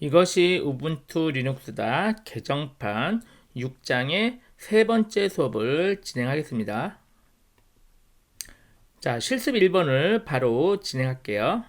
이것이 우분투 리눅스다 개정판 6장의 세 번째 수업을 진행하겠습니다. 자, 실습 1번을 바로 진행할게요.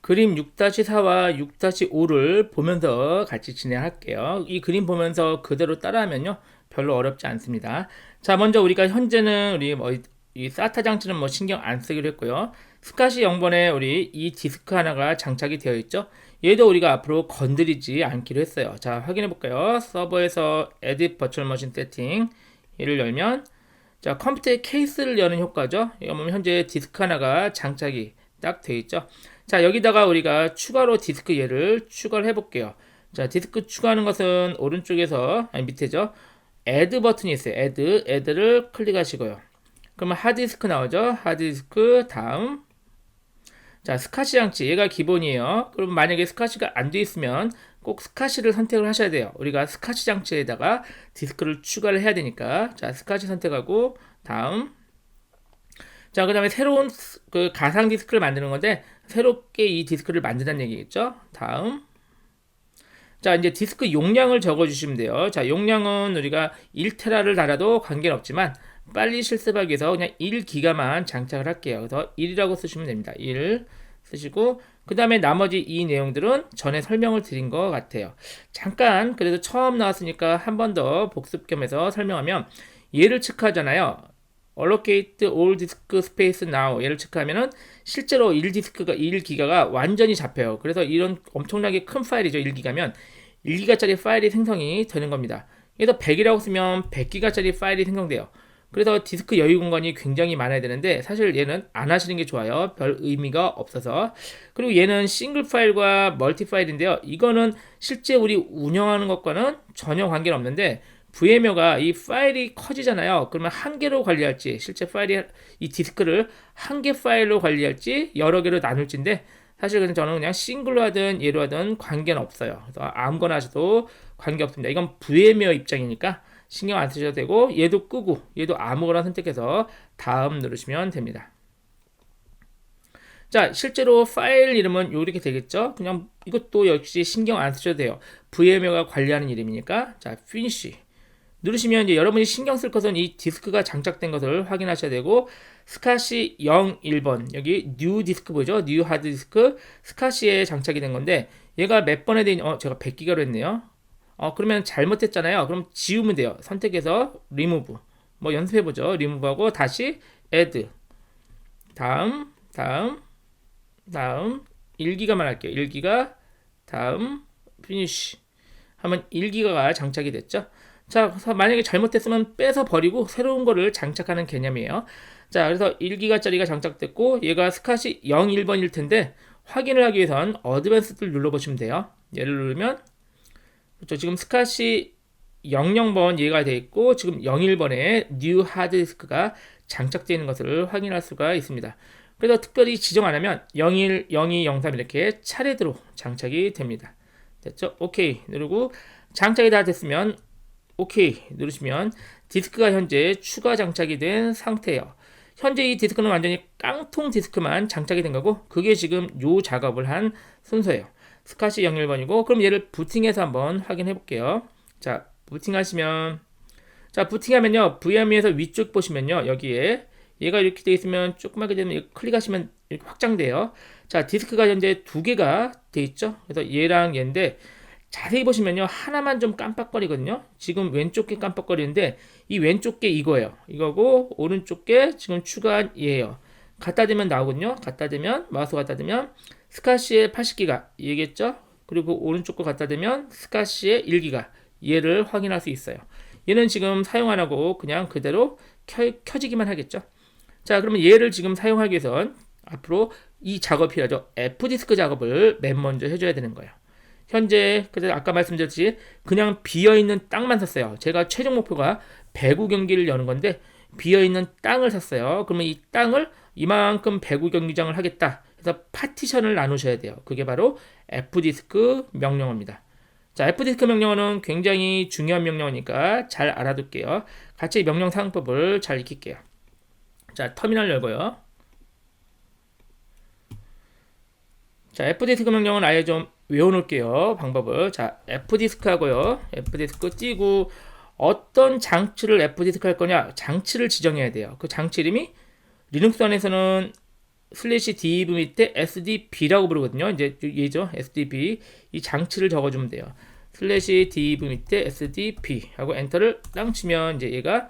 그림 6-4와 6-5를 보면서 같이 진행할게요. 이 그림 보면서 그대로 따라하면요. 별로 어렵지 않습니다. 자, 먼저 우리가 현재는 우리 뭐, 이 사타 장치는 뭐 신경 안 쓰기로 했고요. 스카시 0번에 우리 이 디스크 하나가 장착이 되어 있죠. 얘도 우리가 앞으로 건드리지 않기로 했어요. 자, 확인해 볼까요? 서버에서 Edit Virtual Machine Setting 얘를 열면 자, 컴퓨터의 케이스를 여는 효과죠. 이거 보면 현재 디스크 하나가 장착이 딱 되어 있죠. 자, 여기다가 우리가 추가로 디스크 얘를 추가를 해 볼게요. 자, 디스크 추가하는 것은 오른쪽에서 아니 밑에죠. Add 버튼이 있어요. Add, Add를 클릭하시고요. 그러면 하드디스크 나오죠. 하드디스크 다음 자, 스카시 장치 얘가 기본이에요. 그럼 만약에 스카시가 안 돼 있으면 꼭 스카시를 선택을 하셔야 돼요. 우리가 스카시 장치에다가 디스크를 추가를 해야 되니까 자, 스카시 선택하고 다음 자, 그다음에 새로운 그 가상 디스크를 만드는 건데 새롭게 이 디스크를 만든다는 얘기겠죠? 다음 자, 이제 디스크 용량을 적어 주시면 돼요. 자, 용량은 우리가 1테라를 달아도 관계는 없지만 빨리 실습하기 위해서 그냥 1기가만 장착을 할게요. 그래서 1이라고 쓰시면 됩니다. 1 쓰시고 그 다음에 나머지 이 내용들은 전에 설명을 드린 것 같아요. 잠깐 그래도 처음 나왔으니까 한 번 더 복습 겸해서 설명하면 얘를 체크하잖아요. allocate all disk space now 얘를 체크하면은 실제로 1디스크가 1기가가 완전히 잡혀요. 그래서 이런 엄청나게 큰 파일이죠. 1기가면 1기가짜리 파일이 생성이 되는 겁니다. 그래서 100이라고 쓰면 100기가짜리 파일이 생성돼요. 그래서 디스크 여유 공간이 굉장히 많아야 되는데 사실 얘는 안 하시는 게 좋아요. 별 의미가 없어서. 그리고 얘는 싱글 파일과 멀티 파일인데요. 이거는 실제 우리 운영하는 것과는 전혀 관계는 없는데 VMware가 이 파일이 커지잖아요. 그러면 한 개로 관리할지 실제 파일이 이 디스크를 한 개 파일로 관리할지 여러 개로 나눌지인데 사실 그냥 저는 그냥 싱글로 하든 얘로 하든 관계는 없어요. 그래서 아무거나 하셔도 관계 없습니다. 이건 VMware 입장이니까 신경 안 쓰셔도 되고 얘도 끄고 얘도 아무거나 선택해서 다음 누르시면 됩니다. 자 실제로 파일 이름은 이렇게 되겠죠. 그냥 이것도 역시 신경 안 쓰셔도 돼요. VMware가 관리하는 이름이니까 자 finish 누르시면 이제 여러분이 신경 쓸 것은 이 디스크가 장착된 것을 확인하셔야 되고 스카시 0 1번 여기 뉴 디스크 보죠? 뉴 하드 디스크 스카시에 장착이 된 건데 얘가 몇 번에 되냐? 어 제가 100기가로 했네요. 어, 그러면 잘못했잖아요. 그럼 지우면 돼요. 선택해서 remove. 뭐 연습해 보죠. remove하고 다시 add. 다음, 다음, 다음, 1기가만 할게요. 1기가, 다음, finish. 하면 1기가가 장착이 됐죠. 자, 만약에 잘못했으면 빼서 버리고 새로운 거를 장착하는 개념이에요. 자, 그래서 1기가짜리가 장착됐고 얘가 스카시 0, 1번일 텐데 확인을 하기 위해선 어드밴스드를 눌러보시면 돼요. 얘를 누르면 그렇죠. 지금 스카시 00번 이해가 되어 있고 지금 01번에 뉴 하드디스크가 장착되어 있는 것을 확인할 수가 있습니다. 그래서 특별히 지정 안 하면 01, 02, 03 이렇게 차례대로 장착이 됩니다. 됐죠? 오케이 누르고 장착이 다 됐으면 오케이 누르시면 디스크가 현재 추가 장착이 된 상태예요. 현재 이 디스크는 완전히 깡통 디스크만 장착이 된 거고 그게 지금 요 작업을 한 순서예요. 스카시 01번이고 그럼 얘를 부팅해서 한번 확인해 볼게요. 자, 부팅하시면 자, 부팅하면요. VM에서 위쪽 보시면요. 여기에 얘가 이렇게 돼 있으면 조그맣게 되면 클릭하시면 이렇게 확장돼요. 자, 디스크가 현재 두 개가 돼 있죠. 그래서 얘랑 얘인데 자세히 보시면요. 하나만 좀 깜빡거리거든요. 지금 왼쪽 게 깜빡거리는데 이 왼쪽 게 이거예요. 이거고 오른쪽 게 지금 추가한 얘예요. 갖다 대면 나오거든요. 갖다 대면 마우스 갖다 대면 스카시의 80기가 얘겠죠? 그리고 오른쪽 거 갖다 대면 스카시의 1기가 얘를 확인할 수 있어요. 얘는 지금 사용 안 하고 그냥 그대로 켜, 켜지기만 하겠죠. 자, 그러면 얘를 지금 사용하기 위해선 앞으로 이 작업이 필요하죠. F디스크 작업을 맨 먼저 해줘야 되는 거예요. 현재 그래서 아까 말씀드렸듯이 그냥 비어 있는 땅만 샀어요. 제가 최종 목표가 배구 경기를 여는 건데 비어 있는 땅을 샀어요. 그러면 이 땅을 이만큼 배구 경기장을 하겠다. 그래서 파티션을 나누셔야 돼요. 그게 바로 F디스크 명령어입니다. 자, F디스크 명령어는 굉장히 중요한 명령어니까 잘 알아둘게요. 같이 명령 사용법을 잘 익힐게요. 자, 터미널 열고요. 자, F디스크 명령은 아예 좀 외워놓을게요. 방법을. 자, F디스크 하고요. F디스크 띄고 어떤 장치를 F디스크 할 거냐? 장치를 지정해야 돼요. 그 장치 이름이 리눅스 안에서는 슬래시 div 밑에 sdb라고 부르거든요. 이제 얘죠. sdb. 이 장치를 적어주면 돼요. 슬래시 div 밑에 sdb 하고 엔터를 땅 치면 이제 얘가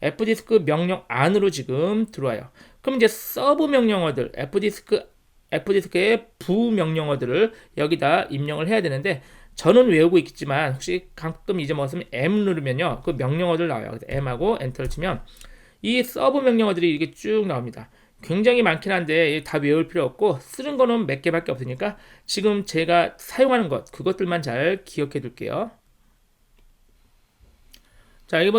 fdisk 명령 안으로 지금 들어와요. 그럼 이제 서브 명령어들 fdisk fdisk의 부 명령어들을 여기다 입력을 해야 되는데 저는 외우고 있겠지만 혹시 가끔 잊어먹었으면 M 누르면요 그 명령어들 나와요. 그래서 M하고 엔터를 치면 이 서브 명령어들이 이렇게 쭉 나옵니다. 굉장히 많긴 한데 다 외울 필요 없고 쓰는 거는 몇 개밖에 없으니까 지금 제가 사용하는 것 그것들만 잘 기억해 둘게요. 자 여기,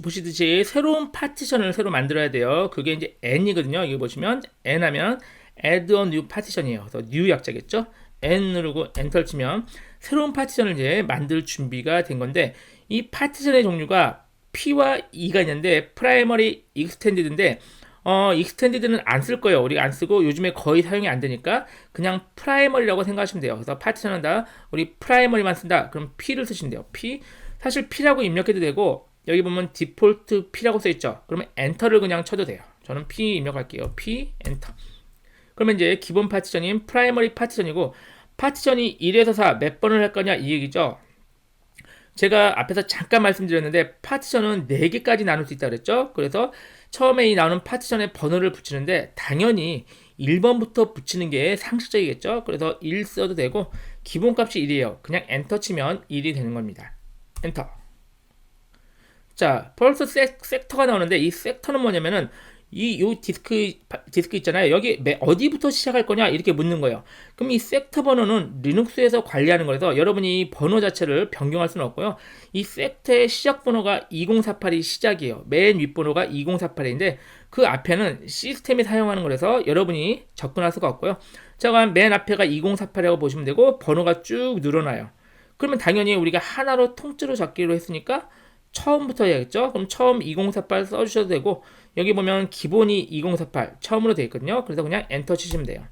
보시듯이 새로운 파티션을 새로 만들어야 돼요. 그게 이제 n이거든요. 여기 보시면 n 하면 add a new partition이에요. 그래서 new 약자겠죠. n 누르고 엔터 치면 새로운 파티션을 이제 만들 준비가 된 건데 이 파티션의 종류가 P와 E가 있는데 프라이머리 익스텐디드인데 어, 익스텐디드는 안 쓸 거예요. 우리가 안 쓰고 요즘에 거의 사용이 안 되니까 그냥 프라이머리라고 생각하시면 돼요. 그래서 파티션은 다 우리 프라이머리만 쓴다. 그럼 P를 쓰시면 돼요. P. 사실 P라고 입력해도 되고 여기 보면 디폴트 P라고 써 있죠. 그러면 엔터를 그냥 쳐도 돼요. 저는 P 입력할게요. P 엔터. 그러면 이제 기본 파티션인 프라이머리 파티션이고 파티션이 1에서 4 몇 번을 할 거냐 이 얘기죠. 제가 앞에서 잠깐 말씀드렸는데 파티션은 4개까지 나눌 수 있다 그랬죠. 그래서 처음에 이 나오는 파티션에 번호를 붙이는데 당연히 1번부터 붙이는 게 상식적이겠죠. 그래서 1 써도 되고 기본값이 1이에요. 그냥 엔터 치면 1이 되는 겁니다. 엔터. 자, 펄스 섹, 섹터가 나오는데 이 섹터는 뭐냐면은 이 요 디스크 디스크 있잖아요. 여기 어디부터 시작할 거냐 이렇게 묻는 거예요. 그럼 이 섹터 번호는 리눅스에서 관리하는 거라서 여러분이 번호 자체를 변경할 수는 없고요. 이 섹터의 시작 번호가 2048이 시작이에요. 맨 윗번호가 2048인데 그 앞에는 시스템이 사용하는 거라서 여러분이 접근할 수가 없고요. 자, 맨 앞에가 2048이라고 보시면 되고 번호가 쭉 늘어나요. 그러면 당연히 우리가 하나로 통째로 잡기로 했으니까 처음부터 해야겠죠? 그럼 처음 2048 써주셔도 되고 여기 보면 기본이 2048 처음으로 되어 있거든요. 그래서 그냥 엔터 치시면 돼요.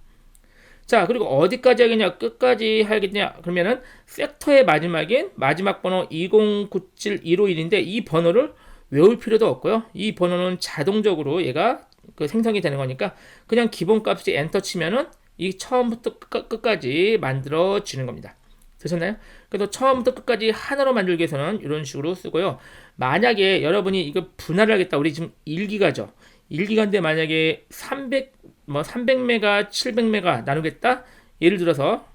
자 그리고 어디까지 하겠냐 끝까지 하겠냐 그러면은 섹터의 마지막인 마지막 번호 2097151인데 이 번호를 외울 필요도 없고요. 이 번호는 자동적으로 얘가 그 생성이 되는 거니까 그냥 기본 값이 엔터 치면은 이 처음부터 끝까지 만들어지는 겁니다. 되셨나요? 그래서 처음부터 끝까지 하나로 만들기 위해서는 이런 식으로 쓰고요. 만약에 여러분이 이거 분할을 하겠다. 우리 지금 1기가죠. 1기가인데 만약에 300, 뭐 300메가, 700메가 나누겠다? 예를 들어서,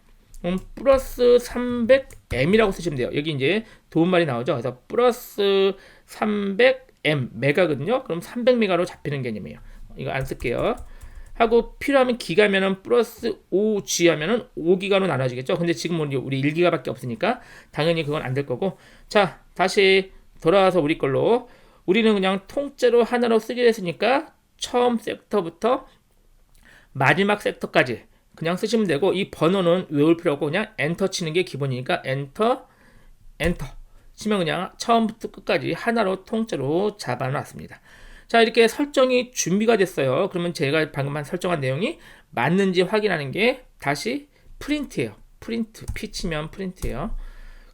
음, 플러스 300m이라고 쓰시면 돼요. 여기 이제 도움말이 나오죠. 그래서 플러스 300m, 메가거든요. 그럼 300메가로 잡히는 개념이에요. 이거 안 쓸게요. 하고 필요하면 기가면은 플러스 5G 하면은 5기가로 나눠지겠죠. 근데 지금 우리, 우리 1기가밖에 없으니까 당연히 그건 안 될 거고. 자, 다시 돌아와서 우리 걸로 우리는 그냥 통째로 하나로 쓰기로 했으니까 처음 섹터부터 마지막 섹터까지 그냥 쓰시면 되고 이 번호는 외울 필요 없고 그냥 엔터 치는 게 기본이니까 엔터 엔터 치면 그냥 처음부터 끝까지 하나로 통째로 잡아놨습니다. 자, 이렇게 설정이 준비가 됐어요. 그러면 제가 방금 한 설정한 내용이 맞는지 확인하는 게 다시 프린트예요. 프린트. 피치면 프린트예요.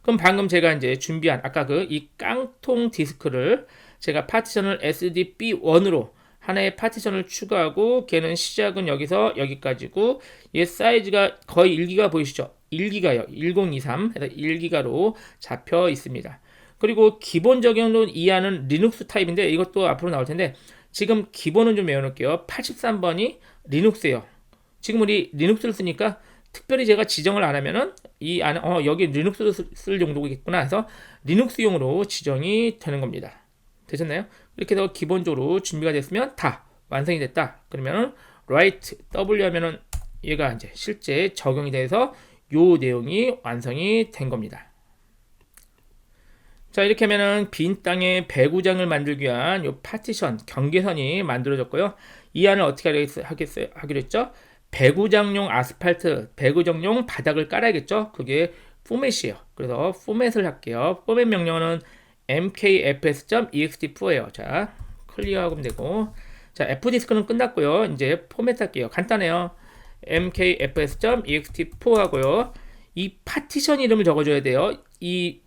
그럼 방금 제가 이제 준비한 아까 그 이 깡통 디스크를 제가 파티션을 SDB1으로 하나의 파티션을 추가하고 걔는 시작은 여기서 여기까지고 얘 사이즈가 거의 1기가 보이시죠? 1기가요. 1023 해서 1기가로 잡혀 있습니다. 그리고 기본적으로 이해하는 리눅스 타입인데 이것도 앞으로 나올 텐데 지금 기본은 좀 외워놓을게요. 83번이 리눅스예요. 지금 우리 리눅스를 쓰니까 특별히 제가 지정을 안 하면은 이 안에 어 여기 리눅스를 쓸 용도겠구나 해서 리눅스용으로 지정이 되는 겁니다. 되셨나요? 이렇게 해서 기본적으로 준비가 됐으면 다 완성이 됐다. 그러면은 write w 하면은 얘가 이제 실제 적용이 돼서 요 내용이 완성이 된 겁니다. 자 이렇게 하면은 빈 땅에 배구장을 만들기 위한 요 파티션 경계선이 만들어졌고요. 이 안을 어떻게 하겠어요? 하기로 했죠? 배구장용 아스팔트, 배구장용 바닥을 깔아야겠죠? 그게 포맷이에요. 그래서 포맷을 할게요. 포맷 명령어는 mkfs.ext4예요. 자, 클리어하면 되고. 자, f디스크는 끝났고요. 이제 포맷 할게요. 간단해요. mkfs.ext4 하고요. 이 파티션 이름을 적어줘야 돼요. 이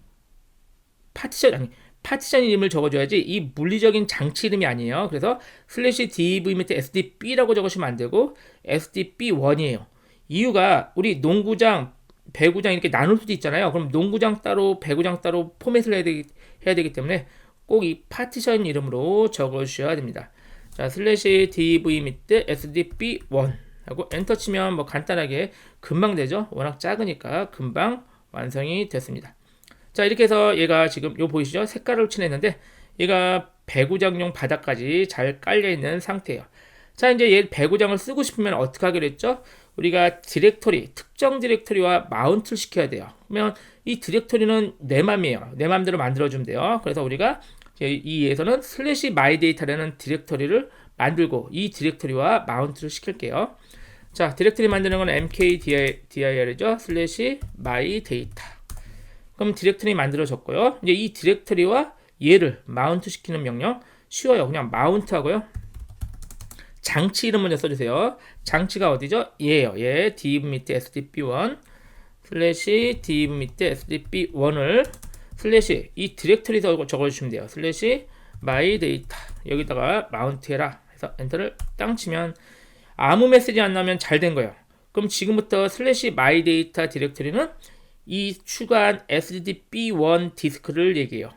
파티션 아니 파티션 이름을 적어줘야지 이 물리적인 장치 이름이 아니에요. 그래서 슬래시 div 밑에 sdb라고 적으시면 안 되고 sdb1이에요. 이유가 우리 농구장, 배구장 이렇게 나눌 수도 있잖아요. 그럼 농구장 따로, 배구장 따로 포맷을 해야 되기, 해야 되기 때문에 꼭 이 파티션 이름으로 적어주셔야 됩니다. 자, 슬래시 div 밑에 sdb1 하고 엔터 치면 뭐 간단하게 금방 되죠. 워낙 작으니까 금방 완성이 됐습니다. 자 이렇게 해서 얘가 지금 요 보이시죠? 색깔을 칠했는데 얘가 배구장용 바닥까지 잘 깔려 있는 상태예요. 자 이제 얘 배구장을 쓰고 싶으면 어떻게 하기로 했죠? 우리가 디렉토리 특정 디렉토리와 마운트를 시켜야 돼요. 그러면 이 디렉토리는 내 맘이에요. 내 맘대로 만들어주면 돼요. 그래서 우리가 이에서는 슬래시 마이 데이터라는 디렉토리를 만들고 이 디렉토리와 마운트를 시킬게요. 자 디렉토리 만드는 건 mkdir이죠. 슬래시 마이 데이터 그럼 디렉토리 만들어졌고요. 이제 이 디렉토리와 얘를 마운트 시키는 명령 쉬워요. 그냥 마운트 하고요. 장치 이름 먼저 써주세요. 장치가 어디죠? 얘예요. 얘 div 밑에 sdb1 슬래시 div 밑에 sdb1을 슬래시 이 디렉토리 적어주시면 돼요. 슬래시 my data 여기다가 마운트 해라 해서 엔터를 땅 치면 아무 메시지 안 나면 잘 된 거예요. 그럼 지금부터 슬래시 my data 디렉토리는 이 추가한 SDB1 디스크를 얘기해요.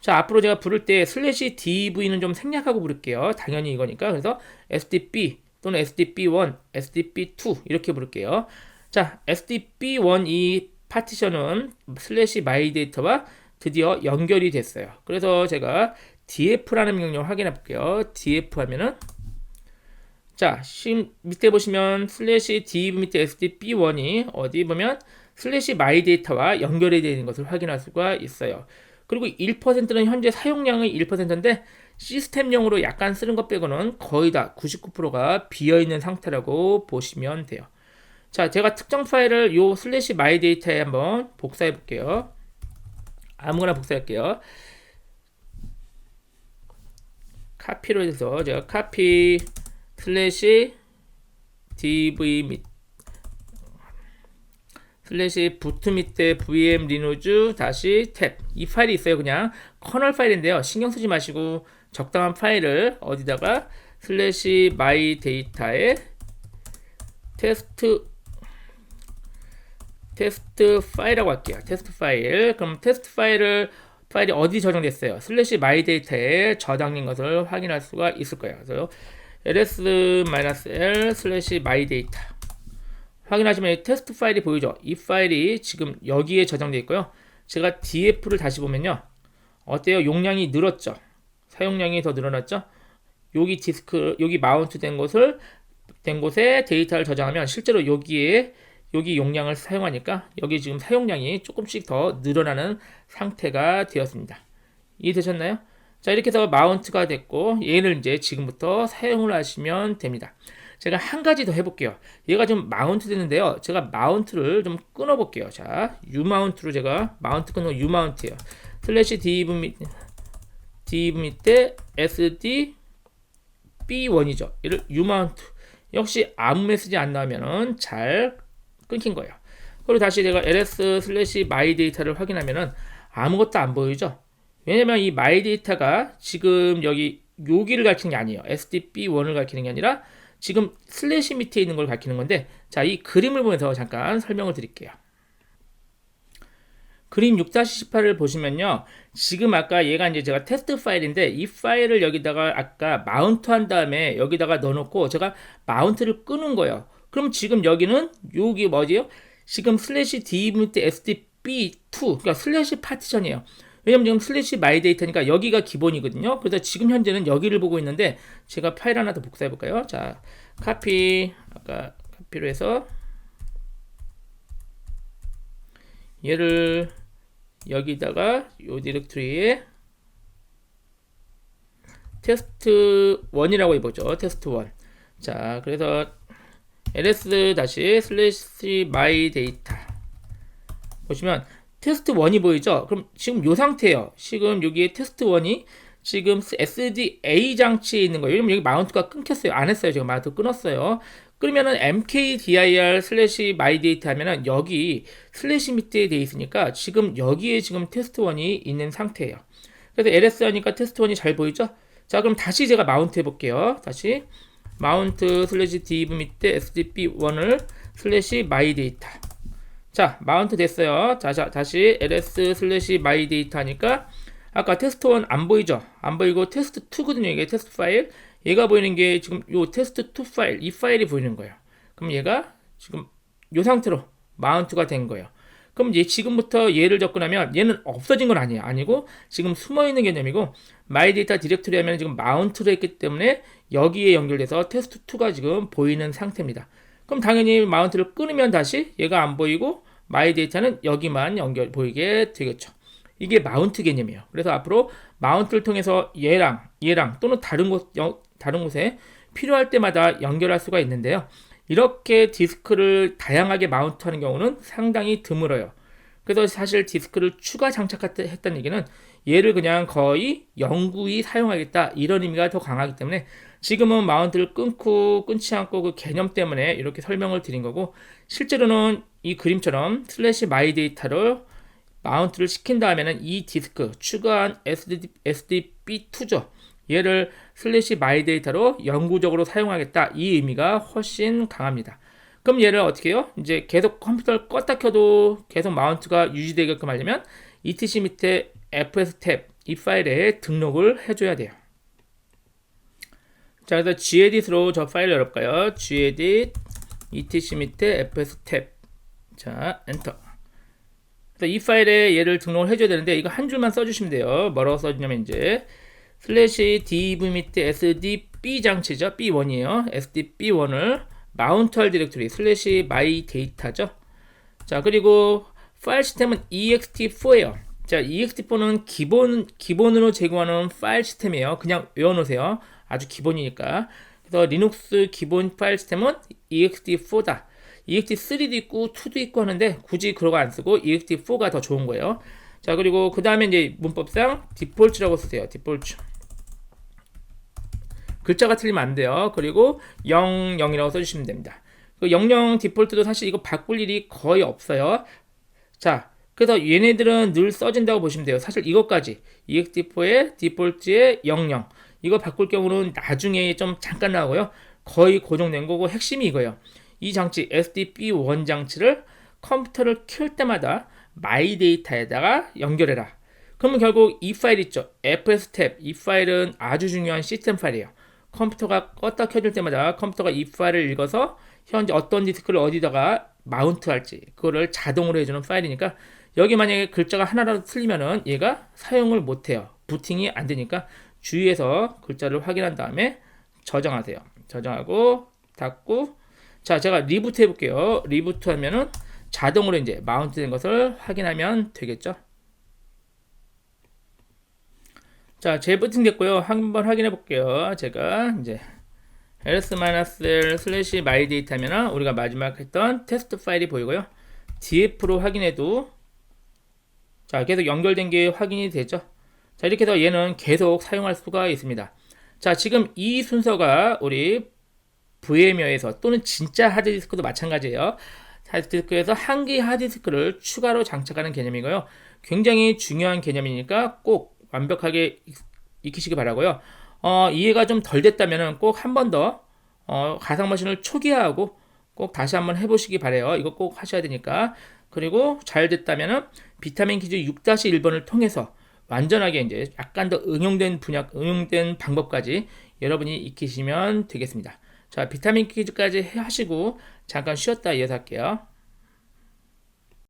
자, 앞으로 제가 부를 때 슬래시 DV는 좀 생략하고 부를게요. 당연히 이거니까. 그래서 SDB 또는 SDB1, SDB2 이렇게 부를게요. 자, SDB1 이 파티션은 슬래시 마이 데이터와 드디어 연결이 됐어요. 그래서 제가 df라는 명령을 확인해 볼게요. df 하면은 자, 밑에 보시면 슬래시 div 밑에 sdb1이 어디 보면 슬래시 마이 데이터와 연결이 되는 것을 확인할 수가 있어요. 그리고 1%는 현재 사용량의 1%인데 시스템용으로 약간 쓰는 것 빼고는 거의 다 99%가 비어 있는 상태라고 보시면 돼요. 자, 제가 특정 파일을 요 슬래시 마이 데이터에 한번 복사해 볼게요. 아무거나 복사할게요. 카피로 해서 제가 카피 슬래시 dv 및 슬래시 부트 밑에 vm 리노즈 다시 탭. 이 파일이 있어요 그냥. 커널 파일인데요. 신경 쓰지 마시고 적당한 파일을 어디다가 슬래시 마이 데이터에 테스트 테스트 파일이라고 할게요. 테스트 파일. 그럼 테스트 파일을 파일이 어디 저장됐어요? 슬래시 마이 데이터에 저장된 것을 확인할 수가 있을 거예요. 그래서 ls-l 슬래시 마이 데이터 확인하시면 테스트 파일이 보이죠? 이 파일이 지금 여기에 저장되어 있고요. 제가 df를 다시 보면요. 어때요? 용량이 늘었죠? 사용량이 더 늘어났죠? 여기 디스크, 여기 마운트 된 곳을, 된 곳에 데이터를 저장하면 실제로 여기에, 여기 용량을 사용하니까 여기 지금 사용량이 조금씩 더 늘어나는 상태가 되었습니다. 이해되셨나요? 자, 이렇게 해서 마운트가 됐고, 얘를 이제 지금부터 사용을 하시면 됩니다. 제가 한 가지 더 해볼게요. 얘가 좀 마운트 되는데요. 제가 마운트를 좀 끊어볼게요. 자, U 마운트로 제가 마운트 끊는 U 마운트예요. 슬래시 div 밑 div 밑에 sd b1이죠. 얘를 U 마운트. 역시 아무 메시지 안 나오면은 잘 끊긴 거예요. 그리고 다시 제가 ls 슬래시 my 데이터를 확인하면은 아무것도 안 보이죠. 왜냐면 이 my 데이터가 지금 여기 여기를 가리키는 게 아니에요. sdb1을 가리키는 게 아니라 지금 슬래시 밑에 있는 걸 가리키는 건데 자, 이 그림을 보면서 잠깐 설명을 드릴게요. 그림 6-18을 보시면요. 지금 아까 얘가 이제 제가 테스트 파일인데 이 파일을 여기다가 아까 마운트 한 다음에 여기다가 넣어놓고 제가 마운트를 끄는 거예요. 그럼 지금 여기는 여기 뭐지요? 지금 슬래시 d 밑에 sdb2 그러니까 슬래시 파티션이에요. 왜냐면 지금 슬래시 마이 데이터니까 여기가 기본이거든요. 그래서 지금 현재는 여기를 보고 있는데 제가 파일 하나 더 복사해 볼까요? 자, 카피 아까 카피로 해서 얘를 여기다가 요 디렉토리에 테스트 1이라고 해보죠. 테스트 1. 자, 그래서 ls 다시 슬래시 마이 보시면 테스트 1이 보이죠? 그럼 지금 요 상태예요. 지금 여기에 테스트 1이 지금 SDA 장치에 있는 거예요. 왜냐면 여기 마운트가 끊겼어요. 안 했어요. 제가 마운트 끊었어요. 그러면은 mkdir 슬래시 myData 하면은 여기 슬래시 밑에 돼 있으니까 지금 여기에 지금 테스트1이 있는 상태예요. 그래서 ls 하니까 테스트1이 잘 보이죠? 자, 그럼 다시 제가 마운트 해볼게요. 다시 마운트 슬래시 div 밑에 sdb1을 슬래시 myData. 자, 마운트 됐어요. 자, 자 다시 ls 슬래시 myData 하니까 아까 테스트 1 안 보이죠? 안 보이고 테스트 2거든요. 이게 테스트 파일. 얘가 보이는 게 지금 요 테스트 2 파일, 이 파일이 보이는 거예요. 그럼 얘가 지금 요 상태로 마운트가 된 거예요. 그럼 얘 지금부터 얘를 접근하면 얘는 없어진 건 아니에요. 아니고 지금 숨어 있는 개념이고 마이 데이터 디렉토리 하면 지금 마운트로 했기 때문에 여기에 연결돼서 테스트 2가 지금 보이는 상태입니다. 그럼 당연히 마운트를 끊으면 다시 얘가 안 보이고 마이 데이터는 여기만 연결 보이게 되겠죠. 이게 마운트 개념이에요. 그래서 앞으로 마운트를 통해서 얘랑 얘랑 또는 다른 곳 여, 다른 곳에 필요할 때마다 연결할 수가 있는데요. 이렇게 디스크를 다양하게 마운트하는 경우는 상당히 드물어요. 그래서 사실 디스크를 추가 장착했다는 얘기는 얘를 그냥 거의 영구히 사용하겠다 이런 의미가 더 강하기 때문에 지금은 마운트를 끊고 끊지 않고 그 개념 때문에 이렇게 설명을 드린 거고 실제로는 이 그림처럼 슬래시 마이 데이터를 마운트를 시킨 다음에는 이 디스크 추가한 SD, SDB2죠. 얘를 슬래시 마이 데이터로 영구적으로 사용하겠다. 이 의미가 훨씬 강합니다. 그럼 얘를 어떻게 해요? 이제 계속 컴퓨터를 껐다 켜도 계속 마운트가 유지되게끔 하려면 etc 밑에 fs 탭 이 파일에 등록을 해줘야 돼요. 자, 그래서 gedit로 저 파일 열어볼까요? gedit etc 밑에 fs 탭. 자, 엔터. 그래서 이 파일에 얘를 등록을 해줘야 되는데 이거 한 줄만 써주시면 돼요. 뭐라고 써주냐면 이제 슬래시 div 밑에 sdb 장치죠. b1이에요. sdb1을 마운트할 디렉토리 슬래시 my data죠. 자 그리고 파일 시스템은 ext4예요. 자 ext4는 기본 기본으로 제공하는 파일 시스템이에요. 그냥 외워놓으세요. 아주 기본이니까. 그래서 리눅스 기본 파일 시스템은 ext4다. ext3도 있고 2도 있고 하는데 굳이 그런 거 안 쓰고 ext4가 더 좋은 거예요. 자 그리고 그 다음에 이제 문법상 디폴트라고 쓰세요. 디폴트. 글자가 틀리면 안 돼요. 그리고 0, 0이라고 써주시면 됩니다. 그 00 디폴트도 사실 이거 바꿀 일이 거의 없어요. 자, 그래서 얘네들은 늘 써진다고 보시면 돼요. 사실 이것까지 EXT4의 디폴트의 00 이거 바꿀 경우는 나중에 좀 잠깐 나오고요. 거의 고정된 거고 핵심이 이거예요. 이 장치 SDB1 장치를 컴퓨터를 켤 때마다 마이 데이터에다가 연결해라. 그러면 결국 이 파일 있죠. fs 탭. 이 파일은 아주 중요한 시스템 파일이에요. 컴퓨터가 껐다 켜질 때마다 컴퓨터가 이 파일을 읽어서 현재 어떤 디스크를 어디다가 마운트 할지 그거를 자동으로 해주는 파일이니까 여기 만약에 글자가 하나라도 틀리면은 얘가 사용을 못해요. 부팅이 안 되니까 주위에서 글자를 확인한 다음에 저장하세요. 저장하고 닫고 자 제가 리부트 해볼게요. 리부트 하면은 자동으로 이제 마운트 된 것을 확인하면 되겠죠. 자, 재부팅 됐고요. 한번 확인해 볼게요. 제가 이제 ls-l 슬래시 my data 하면 우리가 마지막 했던 테스트 파일이 보이고요. df로 확인해도 자, 계속 연결된 게 확인이 되죠. 자, 이렇게 해서 얘는 계속 사용할 수가 있습니다. 자, 지금 이 순서가 우리 VMware에서 또는 진짜 하드디스크도 마찬가지예요. 하드디스크에서 한 개의 하드디스크를 추가로 장착하는 개념이고요. 굉장히 중요한 개념이니까 꼭 완벽하게 익히시기 바라고요. 어, 이해가 좀 덜 됐다면 꼭 한 번더 어, 가상머신을 초기화하고 꼭 다시 한번 해보시기 바래요. 이거 꼭 하셔야 되니까. 그리고 잘 됐다면 비타민 퀴즈 6-1번을 통해서 완전하게 이제 약간 더 응용된 분야, 응용된 방법까지 여러분이 익히시면 되겠습니다. 자, 비타민 퀴즈까지 하시고 잠깐 쉬었다 이어서 할게요.